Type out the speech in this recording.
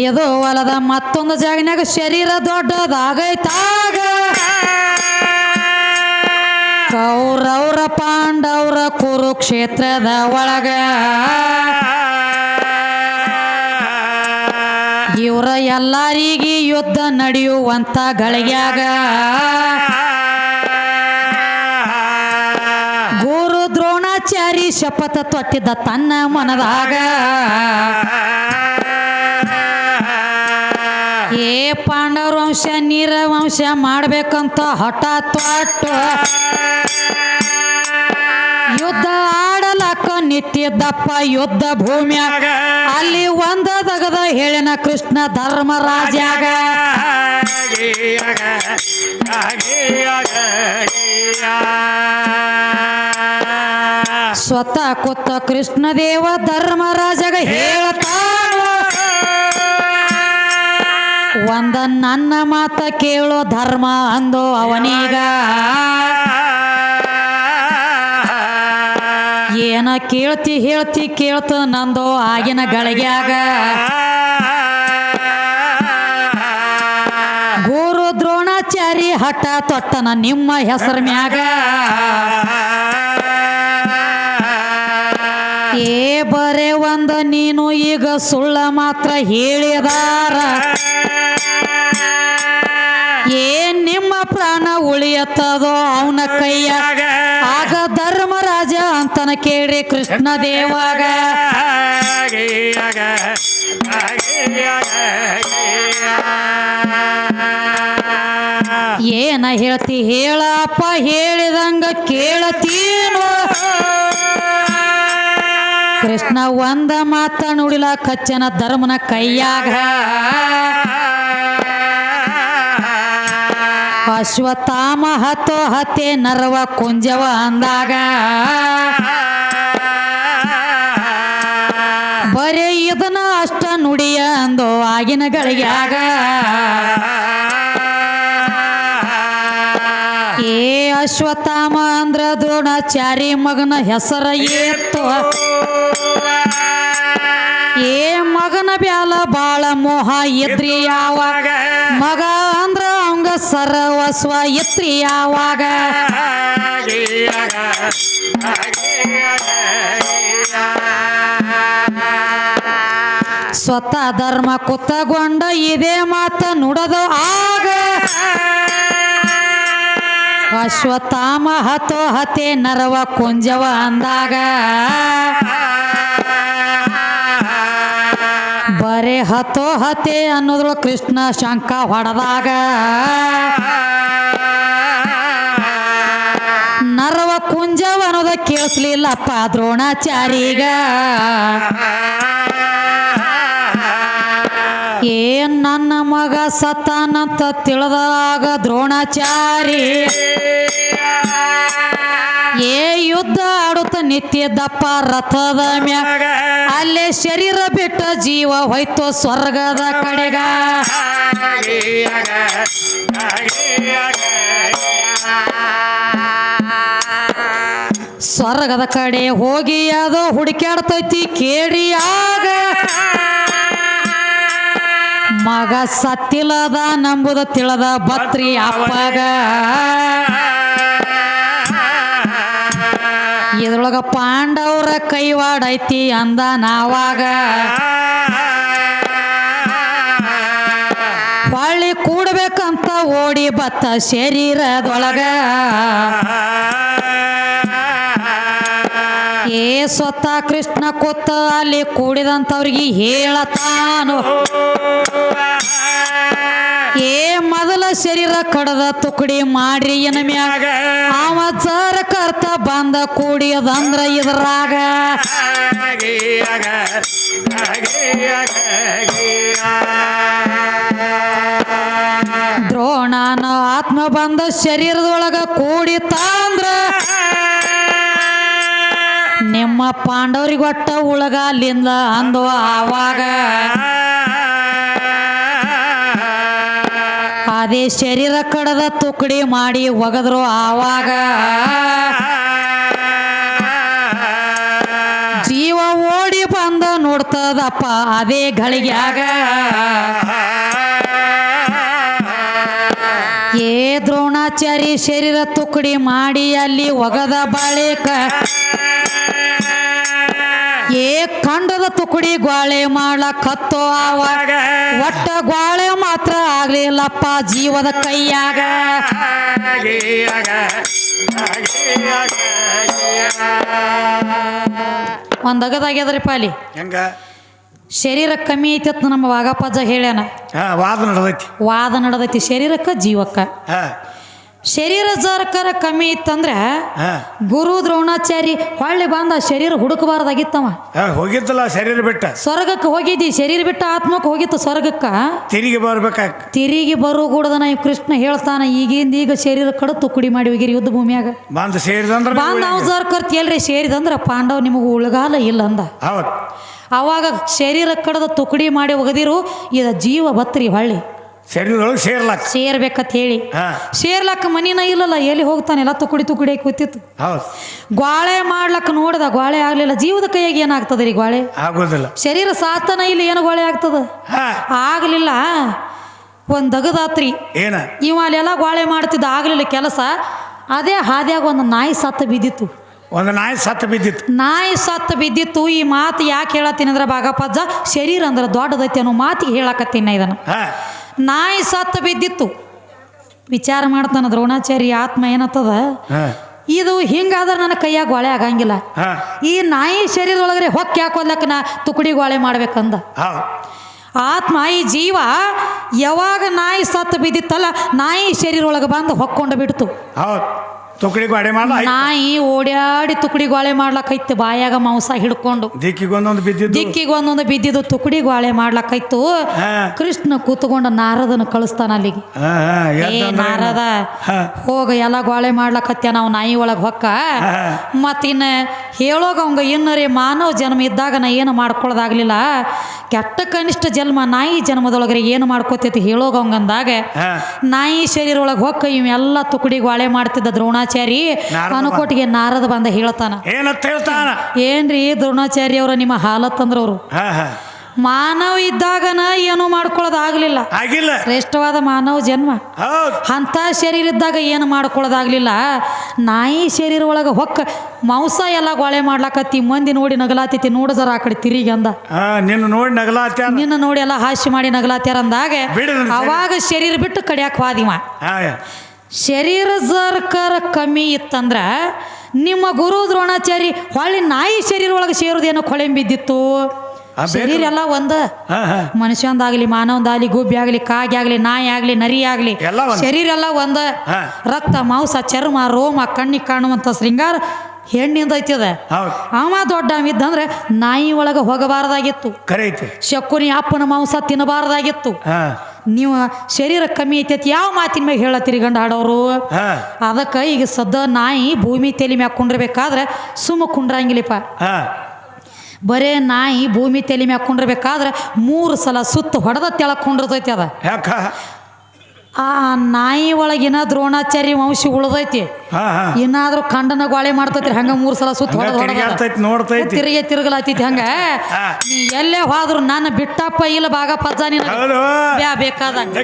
ಇದು ಹೊಲದ ಮತ್ತೊಂದು ಜಾಗನಾಗ ಶರೀರ ದೊಡ್ಡದಾಗೈತಾಗ. ಕೌರವ್ರ ಪಾಂಡವ್ರ ಕುರುಕ್ಷೇತ್ರದ ಒಳಗ ಇವರ ಎಲ್ಲರಿಗಿ ಯುದ್ಧ ನಡೆಯುವಂತ ಗಳಿಗ್ಯಾಗ ಗುರು ದ್ರೋಣಾಚಾರಿ ಶಪಥ ತೊಟ್ಟಿದ್ದ ತನ್ನ ಮನದಾಗ ಏ ಪಾಂಡವ್ರ ವಂಶ ನೀರ ವಂಶ ಮಾಡ್ಬೇಕಂತ ಹಠ ತೊಟ್ಟು. ಯುದ್ಧ ಆಡಲಕ್ಕ ನಿತ್ಯದಪ್ಪ ಯುದ್ಧ ಭೂಮಿಯಾಗ. ಅಲ್ಲಿ ಒಂದ ತಗದ ಹೇಳಿನ ಕೃಷ್ಣ ಧರ್ಮರಾಜಾಗ ಸ್ವತಃ ಕುತ್ತ ಕೃಷ್ಣದೇವ ಧರ್ಮರಾಜಗ ಹೇಳ್ತಾನ ಒಂದ ನನ್ನ ಮಾತ ಕೇಳೋ ಧರ್ಮ ಅಂದೋ ಅವನೀಗ. ಏನ ಕೇಳ್ತಿ ಹೇಳ್ತಿ ಕೇಳ್ತ ನಂದೋ ಆಗಿನ ಗಳಿಗ್ಯಾಗ. ಗುರು ದ್ರೋಣಾಚಾರಿ ಹಠ ತೊಟ್ಟನ ನಿಮ್ಮ ಹೆಸರ ಮ್ಯಾಗ. ಏ ಬರೇ ಒಂದ ನೀನು ಈಗ ಸುಳ್ಳ ಮಾತ್ರ ಹೇಳಿದಾರ. ಉಳಿಯತ್ತದೋ ಅವನ ಕೈಯಾಗ ಆಗ ಧರ್ಮರಾಜ ಅಂತನ ಕೇಳಿ ಕೃಷ್ಣ ದೇವಾಗ. ಏನ ಹೇಳ್ತಿ? ಹೇಳಪ್ಪ ಹೇಳಿದಂಗ ಕೇಳತೀನೋ? ಕೃಷ್ಣ ಒಂದ ಮಾತ ನುಡಿಲ ಕಚ್ಚನ ಧರ್ಮನ ಕೈಯಾಗ. ಅಶ್ವತ್ಥಾಮ ಹತ್ತೋ ಹತ್ತೆ ನರವ ಕುಂಜವ ಅಂದಾಗ. ಬರೀ ಇದನ್ನ ಅಷ್ಟ ನುಡಿಯ ಅಂದೋ ಆಗಿನ ಗಳಿಗ್ಯಾಗ. ಏ ಅಶ್ವತ್ಥಾಮ ಅಂದ್ರ ದ್ರೋಣಾಚಾರಿ ಮಗನ ಹೆಸರ ಏತ್ತು. ಏ ಮಗನ ಬ್ಯಾಲ ಬಾಳ ಮೋಹ ಇದ್ರಿ ಯಾವಾಗ ಮಗ ಅಂದ್ರ ಸರ್ವಸ್ವ ಇತ್ರಿ ಯಾವಾಗ ಸ್ವತಃ ಧರ್ಮ ಕುತ್ತಗೊಂಡ ಇದೇ ಮಾತ ನುಡದು ಆಗ. ಅಶ್ವತ್ಥಾಮ ಹತೋ ಹತೆ ನರವ ಕುಂಜವ ಅಂದಾಗ. ಬರೇ ಹತೋ ಹತೆ ಅನ್ನೋದ್ರ ಕೃಷ್ಣ ಶಂಕ ಹೊಡೆದಾಗ ನರವ ಕುಂಜವ ಅನ್ನೋದ ಕೇಳಿಸ್ಲಿಲ್ಲಪ್ಪ ದ್ರೋಣಾಚಾರಿಗ ಏನ್ ನನ್ನ ಮಗ ಸತ್ತಾನಂತ ತಿಳಿದಾಗ ದ್ರೋಣಾಚಾರಿ ಏ ಯುದ್ಧ ಆಡುತ್ತ ನಿತ್ಯ ದಪ್ಪ ರಥದ ಮ್ಯಾಗ ಅಲ್ಲೇ ಶರೀರ ಬಿಟ್ಟ ಜೀವ ಹೋಯ್ತು ಸ್ವರ್ಗದ ಕಡೆಗ. ಸ್ವರ್ಗದ ಕಡೆ ಹೋಗಿ ಅದು ಹುಡುಕ್ಯಾಡ್ತೈತಿ ಕೇಳಿಯಾಗ ಮಗ ಸತ್ತಿಲ್ಲದ ನಂಬುದ ತಿಳದ ಬತ್ರಿ ಅಪ್ಪಗ. ಇದ್ರೊಳಗ ಪಾಂಡವರ ಕೈವಾಡ ಐತಿ ಅಂದ ನಾವಾಗ. ಹೊಳ್ಳಿ ಕೂಡ್ಬೇಕಂತ ಓಡಿ ಬತ್ತ ಶರೀರದೊಳಗ. ಏ ಸ್ವತಃ ಕೃಷ್ಣ ಕೂತ ಅಲ್ಲಿ ಕೂಡಿದಂತವ್ರಿಗೆ ಹೇಳತಾನು. ಶರೀರ ಕಡದ ತುಕಡಿ ಮಾಡ್ರಿ ಏನ ಮ್ಯಾಗ. ಅವ ಕರ್ತ ಬಂದ ಕೂಡಿಯದಂದ್ರ ಇದ್ರಾಗ. ದ್ರೋಣನ ಆತ್ಮ ಬಂದ ಶರೀರದೊಳಗ ಕೂಡಿತಾಂದ್ರ ನಿಮ್ಮ ಪಾಂಡವರಿಗೊಟ್ಟ ಉಳಗ ಅಲ್ಲಿಂದ ಅಂದು ಆವಾಗ. ಅದೇ ಶರೀರ ಕಡದ ತುಕಡಿ ಮಾಡಿ ಒಗದ್ರು ಆವಾಗ ಜೀವ ಓಡಿ ಬಂದ ನೋಡ್ತದಪ್ಪ ಅದೇ ಗಳಿಗೆಯಾಗ ಏ ದ್ರೋಣಾಚಾರಿ ಶರೀರ ತುಕಡಿ ಮಾಡಿ ಅಲ್ಲಿ ಒಗದ ಬಳಿಕ ಏ ಕಂಡದ ತುಕುಡಿ ಗ್ವಾಳೆ ಮಾಡಕತ್ತೋ ಆವಾಗ ಒಟ್ಟ ಗ್ವಾಳೆ ಮಾತ್ರ ಆಗ್ಲಿಲ್ಲಪ್ಪ ಜೀವದ ಕೈಯಾಗ. ಒಂದ್ ಅಗದಾಗ್ಯದ್ರಿಪ್ಪ ಅಲ್ಲಿ. ಹೆಂಗ? ಶರೀರ ಕಮ್ಮಿ ಐತತ್ ನಮ್ಮ ವಾಗಪ್ಪಜ್ಜ ಹೇಳ್ಯಾನ. ವಾದ ನಡದೈತಿ. ವಾದ ನಡೆದೈತಿ ಶರೀರಕ್ಕ ಜೀವಕ್ಕ. ಶರೀರ ಜರಕರ ಕಮ್ಮಿ ಇತ್ತಂದ್ರೆ ಗುರು ದ್ರೋಣಾಚಾರಿ ಹೊಳ್ಳಿ ಬಂದ ಶರೀರ ಹುಡುಕಬಾರ್ದಾಗಿತ್ತವ. ಹೋಗಿತ್ತಲ್ಲ ಶರೀರ ಬಿಟ್ಟ? ಸ್ವರ್ಗಕ್ಕೆ ಹೋಗಿದ್ದಿ ಶರೀರ ಬಿಟ್ಟ ಆತ್ಮಕ್ಕೆ ಹೋಗಿತ್ತು ಸ್ವರ್ಗಕ್ಕ? ತಿರುಗಿ ಬರ್ಬೇಕ? ತಿರುಗಿ ಬರೋ ಕೂಡ ಇವ್ ಕೃಷ್ಣ ಹೇಳ್ತಾನ ಈಗಿಂದ ಈಗ ಶರೀರ ಕಡ ತುಕುಡಿ ಮಾಡಿ ಹೋಗಿರಿ ಯುದ್ಧ ಭೂಮಿಯಾಗ. ಬಂದು ಸೇರಿದಂದ್ರ ಬಂದ ಜರ್ಕರ್ತಿ ಎಲ್ರಿ ಸೇರಿದಂದ್ರ ಪಾಂಡವ್ ನಿಮಗೆ ಉಳಗಾಲ ಇಲ್ಲ ಅಂದ. ಅವಾಗ ಶರೀರ ಕಡದ ತುಕಡಿ ಮಾಡಿ ಒಗದಿರು ಇದ ಜೀವ ಬತ್ರಿ ಹೊಳ್ಳಿ. ಶರೀರದೊಳಗೆ ಸೇರ್ಲಾಕ್ ಸೇರ್ಬೇಕಂತ ಹೇಳಿ. ಹಾ. ಸೇರ್ಲಕ್ಕ ಮನಿನ ಇಲ್ಲಲ್ಲ ಎಲ್ಲಿ ಹೋಗ್ತಾನೆ? ಎಲ್ಲ ತುಕುಡಿ ತುಕುಡಿ ಆಗಿ ಕೂತಿತ್ತು. ಹೌದು. ಗ್ವಾಳೆ ಮಾಡ್ಲಕ್ಕ ನೋಡ್ದ ಗ್ವಾಳೆ ಆಗ್ಲಿಲ್ಲ. ಜೀವದ ಕೈಯಾಗಿ ಏನಾಗ್ತದ ರೀ ಗ್ವಾಳೆ? ಆಗೋದಿಲ್ಲ. ಶರೀರ ಸಾತನ ಇಲ್ಲಿ ಏನು ಗ್ವಾಳೆ ಆಗ್ತದ? ಹಾ. ಆಗ್ಲಿಲ್ಲ. ಒಂದ್ ದಗದಾತ್ರಿ. ಏನ? ಇವ ಅಲ್ಲೆಲ್ಲ ಗ್ವಾಳೆ ಮಾಡ್ತಿದ್ದ ಆಗ್ಲಿಲ್ಲ ಕೆಲಸ. ಅದೇ ಹಾದ್ಯಾಗ ಒಂದು ನಾಯಿ ಸತ್ತ ಬಿದ್ದಿತ್ತು. ಒಂದು ನಾಯಿ ಸತ್ತು ಬಿದ್ದಿತ್ತು. ನಾಯಿ ಸತ್ತ ಬಿದ್ದಿತ್ತು. ಈ ಮಾತು ಯಾಕೆ ಹೇಳತ್ತೀನಿ ಅಂದ್ರೆ ಬಾಗಪ್ಪಜ್ಜ ಶರೀರ ಅಂದ್ರೆ ದೊಡ್ಡದೈತಿ ಅನ್ನೋ ಮಾತಿಗೆ ಹೇಳಕತ್ತೀನಿ ಇದನ್ನು. ಹಾ. ನಾಯಿ ಸತ್ತ ಬಿದ್ದಿತ್ತು. ವಿಚಾರ ಮಾಡ್ತಾನ ದ್ರೋಣಾಚಾರ್ಯ ಆತ್ಮ ಏನತ್ತದ? ಇದು ಹಿಂಗಾದ್ರೆ ನನ್ನ ಕೈಯಾಗ ಗೊಳೆ ಆಗಂಗಿಲ್ಲ. ಈ ನಾಯಿ ಶರೀರದೊಳಗರೆ ಹೊಕ್ಕೆ ಹಾಕೋದ್ಲಕ್ಕ ನಾ ತುಕಡಿ ಗೊಳೆ ಮಾಡ್ಬೇಕಂದ. ಆತ್ಮ ಈ ಜೀವ ಯಾವಾಗ ನಾಯಿ ಸತ್ತು ಬಿದ್ದಿತ್ತಲ್ಲ ನಾಯಿ ಶರೀರ ಒಳಗೆ ಬಂದು ಹೊಕ್ಕೊಂಡು ಬಿಡ್ತು. ತುಕಡಿ ಗಾಡಿ ಮಾಡ್ಲ ನಾಯಿ ಓಡ್ಯಾಡಿ ತುಕಡಿ ಗೋಳೆ ಮಾಡ್ಲಕ್ಕೈತಿ ಬಾಯಾಗ ಮಾಂಸ ಹಿಡ್ಕೊಂಡು. ದಿಕ್ಕಿಗೊಂದೊಂದು ಬಿದ್ದಿದ್ದು. ದಿಕ್ಕಿಗೆ ಒಂದೊಂದು ಬಿದ್ದಿದ್ದು ತುಕಡಿ ಗೋಳೆ ಮಾಡ್ಲಕ್ಕೈತು ಕೃಷ್ಣ ಕೂತ್ಕೊಂಡು ನಾರದನ ಕಳಿಸ್ತಾನ ಅಲ್ಲಿಗೆ. ಏ ನಾರದ ಹೋಗ ಎಲ್ಲ ಗೋಳೆ ಮಾಡ್ಲಕತ್ಯ ನಾವು ನಾಯಿ ಒಳಗೆ ಹೊಕ್ಕ. ಮತ್ತಿನ್ನು ಮತ್ತಿನ್ನ ಹೇಳೋಗ ಅವಂಗ ಇನ್ನರೇ ಮಾನವ ಜನ್ಮ ಇದ್ದಾಗ ನಾ ಏನು ಮಾಡ್ಕೊಳ್ಳೋದಾಗ್ಲಿಲ್ಲ ಕೆಟ್ಟ ಕನಿಷ್ಠ ಜನ್ಮ ನಾಯಿ ಜನ್ಮದೊಳಗ್ರೆ ಏನು ಮಾಡ್ಕೋತೈತಿ ಹೇಳೋಗಂದಾಗ ಅವಂಗಂದಾಗ ನಾಯಿ ಶರೀರ ಒಳಗೆ ಹೊಕ್ಕ ಇವೆಲ್ಲ ತುಕಡಿ ಗೋಳೆ ಮಾಡ್ತಿದ್ದ ದ್ರೋಣಾಚಾರಿ ಅನುಕೋಟಿಗೆ ನಾರದ ಬಂದ ಹೇಳ್ತಾನ. ಏನ್ರಿ ದ್ರೋಣಾಚಾರ್ಯ ಅವ್ರ ನಿಮ್ಮ ಹಾಲತ್ತಂದ್ರವ್ರು ಹಾ ಹಾ. ಮಾನವ ಇದ್ದಾಗನ ಮಾಡ್ಕೊಳ್ಳೋದಾಗ್ಲಿಲ್ಲ ಆಗಿಲ್ಲ. ಶ್ರೇಷ್ಠವಾದ ಮಾನವ ಜನ್ಮ. ಹೌದು. ಅಂಥ ಶರೀರ ಇದ್ದಾಗ ಏನು ಮಾಡ್ಕೊಳ್ಳೋದಾಗ್ಲಿಲ್ಲ. ನಾಯಿ ಶರೀರ ಒಳಗೆ ಹೊಕ್ಕ ಮಾಂಸ ಎಲ್ಲ ಗೊಳೆ ಮಾಡ್ಲಾಕತ್ತಿ ಮಂದಿ ನೋಡಿ ನಗಲಾತೈತಿ ನೋಡ ಜರ ಆ ಕಡೆ ತಿರುಗಿ ಅಂದ. ನಿನ್ನ ನೋಡಿ ನಗಲಾತ ನಿನ್ನ ನೋಡಿ ಎಲ್ಲ ಹಾಸ್ಯ ಮಾಡಿ ನಗಲಾತ್ಯಾರ ಅಂದಾಗ. ಅವಾಗ ಶರೀರ ಬಿಟ್ಟು ಕಡಿಯಾಕ ವಾದಿವ. ಹಾ ಶರೀರ ಸರ್ಕಾರ ಕಮ್ಮಿ ಇತ್ತಂದ್ರ ನಿಮ್ಮ ಗುರು ದ್ರೋಣಾಚಾರಿ ಹೊಳ್ಳಿ ನಾಯಿ ಶರೀರ ಒಳಗೆ ಸೇರೋದೇನೋ ಕೊಳೆಂ ಬಿದ್ದಿತ್ತು ಆ, ಬೇಕು. ಶರೀರ ಎಲ್ಲ ಒಂದ. ಮನುಷ್ಯಂದಾಗ್ಲಿ ಮಾನವಂದಾಗ್ಲಿ ಗುಬ್ಬಿ ಆಗ್ಲಿ ಕಾಗಿ ಆಗ್ಲಿ ನಾಯಿ ಆಗ್ಲಿ ನರಿ ಆಗ್ಲಿ. ಶರೀರ ಎಲ್ಲ ಒಂದ ರಕ್ತ ಮಾಂಸ ಚರ್ಮ ರೋಮ ಕಣ್ಣಿಗೆ ಕಾಣುವಂತ ಶೃಂಗಾರ ಹೆಣ್ಣಿಂದ ಐತಿದ. ಅವ ದೊಡ್ಡ ಇದ್ದಂದ್ರೆ ನಾಯಿ ಒಳಗೆ ಹೋಗಬಾರ್ದಾಗಿತ್ತು. ಐತಿ ಶಕುನಿ ಅಪ್ಪನ ಮಾಂಸ ತಿನ್ನಬಾರ್ದಾಗಿತ್ತು. ನೀವು ಶರೀರ ಕಮ್ಮಿ ಐತೈತಿ ಯಾವ ಮಾತಿನ ಮ್ಯಾಗ ಹೇಳತ್ತೀರಿ ಗಂಡ ಹಾಡೋರು? ಅದಕ್ಕೆ ಈಗ ಸದ್ದ ನಾಯಿ ಭೂಮಿ ತಲೆ ಮ್ಯಾಗ ಕುಂಡ್ರಬೇಕಾದ್ರೆ ಸುಮ್ಮ ಕುಂಡ್ರಂಗಿಲ್ಲಪ್ಪ ಬರೇ ನಾಯಿ ಭೂಮಿ ತಲೆ ಮ್ಯಾಗ ಕುಂಡಿರ್ಬೇಕಾದ್ರೆ ಮೂರು ಸಲ ಸುತ್ತ ಹೊಡೆದ ತೆಳಕ್ ಕುಂಡಿರ್ತೈತಿ ಅದ. ಯಾಕ? ಆ ನಾಯಿ ಒಳಗಿನ ದ್ರೋಣಾಚಾರ್ಯ ವಂಶ ಉಳ್ದೈತಿ. ಏನಾದ್ರೂ ಖಂಡನ ಇನ್ನಾದ್ರೂ ಕಂಡನ ಗೋಳೆ ಮಾಡ್ತೈತಿ ಹಂಗ ಮೂರು ಸಲ ಸುತ್ತ ನೋಡ್ತೈತಿ. ತಿರುಗಿ ತಿರುಗಲಾತೈತಿ ಹಂಗ. ನೀ ಎಲ್ಲೇ ಹೋದ್ರು ನಾನು ಬಿಟ್ಟಪ್ಪ ಇಲ್ಲ ಭಾಗ ಪಜ್ಜ ನಿನ. ಬೇಕಾದಂಗ.